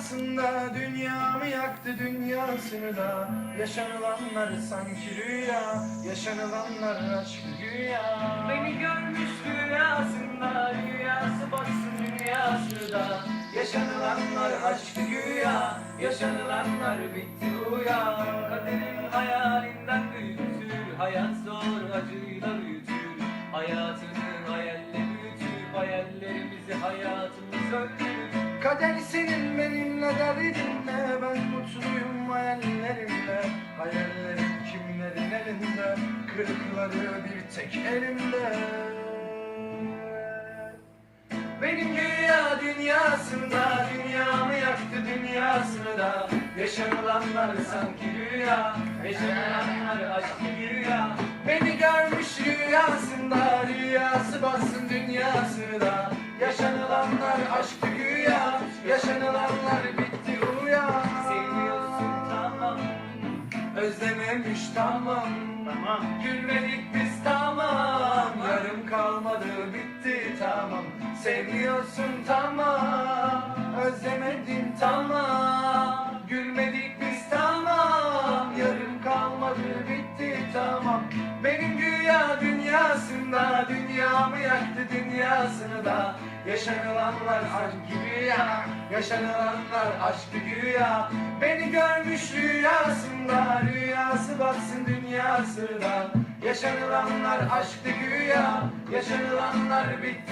dünyasında Dünyamı yaktı dünyasını da. Yaşanılanlar sanki rüya Yaşanılanlar aşk güya Beni görmüş rüyasında Rüyası baksın dünyası da. Yaşanılanlar aşkı güya Yaşanılanlar bitti uya Kaderin hayalinden büyütür Hayat zor acıyla büyütür. Hayatını hayalle büyütür Hayallerimizi hayatımız öldürür Kader senin benimle derdinle Ben mutluyum hayallerimle. Hayallerim kimlerin elinde? Kırıkları bir tek elimde. Benim güya dünyasında Dünyamı yaktı dünyasını da. Yaşanılanlar sanki rüya Yaşanılanlar aşkı güya Beni görmüş rüyasında Rüyası bassın dünyasını da. Yaşanılanlar aşktı güya Yaşanılanlar bitti uya Seviyorsun tamam. Özlememiş tamam. Tamam. Gülmedik biz tamam. Yarım kalmadı bitti tamam. Sevmiyorsun tamam. Özlemedin tamam. Gülmedik biz tamam. Yarım kalmadı bitti tamam. Benim güya dünyasında Dünyamı yaktı dünyasını da Yaşanılanlar aşk gibi ya Yaşanılanlar aşkı güya Beni görmüş rüyasında Rüyası baksın dünyası da Yaşanılanlar aşktı güya Yaşanılanlar bitti